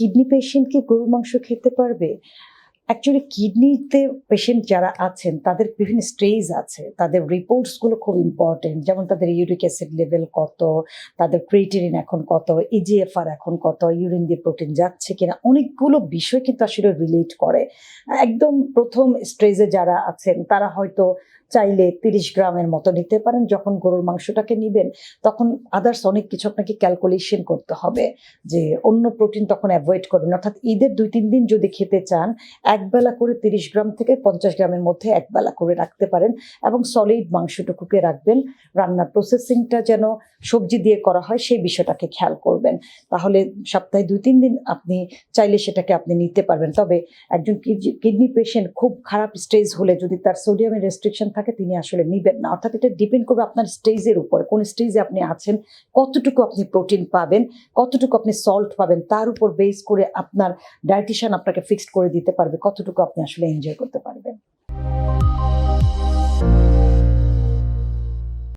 Kidney patient কি গরুর মাংস খেতে পারবে? অ্যাকচুয়ালি কিডনিতে পেশেন্ট যারা আছেন, তাদের বিভিন্ন স্টেজ আছে। তাদের রিপোর্টসগুলো খুব ইম্পর্টেন্ট যেমন তাদের ইউরিক অ্যাসিড লেভেল কত, তাদের ক্রিটেরিন এখন কত ইজিএফআর এখন কত ইউরিন দিয়ে প্রোটিন যাচ্ছে কিনা, অনেকগুলো বিষয় কিন্তু আসলে রিলেট করে। একদম প্রথম স্টেজে যারা আছেন, তারা হয়তো চাইলে তিরিশ গ্রামের মতো নিতে পারেন। যখন গরুর মাংসটাকে নিবেন, তখন আদার্স অনেক কিছু আপনাকে ক্যালকুলেশন করতে হবে। যে অন্য প্রোটিন তখন অ্যাভয়েড করবেন। অর্থাৎ ঈদের দুই তিন দিন যদি খেতে চান একবেলা করে তিরিশ গ্রাম থেকে পঞ্চাশ গ্রামের মধ্যে একবেলা করে রাখতে পারেন এবং সলিড মাংসটুকুকে রাখবেন। রান্নার প্রসেসিংটা যেন সবজি দিয়ে করা হয় সেই বিষয়টাকে খেয়াল করবেন। তাহলে সপ্তাহে দুই তিন দিন আপনি চাইলে সেটাকে আপনি নিতে পারবেন। তবে একজন কিডনি পেশেন্ট খুব খারাপ স্টেজ হলে যদি তার সোডিয়ামের রেস্ট্রিকশন থাকে তিনি আসলে নিবেন না। অর্থাৎ এটা ডিপেন্ড করবে আপনার স্টেজের উপর, কোন স্টেজে আপনি আছেন, কতটুকু আপনি প্রোটিন পাবেন, কতটুকু আপনি সল্ট পাবেন, তার উপর বেস করে আপনার ডায়েটিশিয়ান আপনাকে ফিক্সড করে দিতে পারবে। কতটুকু আপনি আসলে এনজয় করতে পারবেন।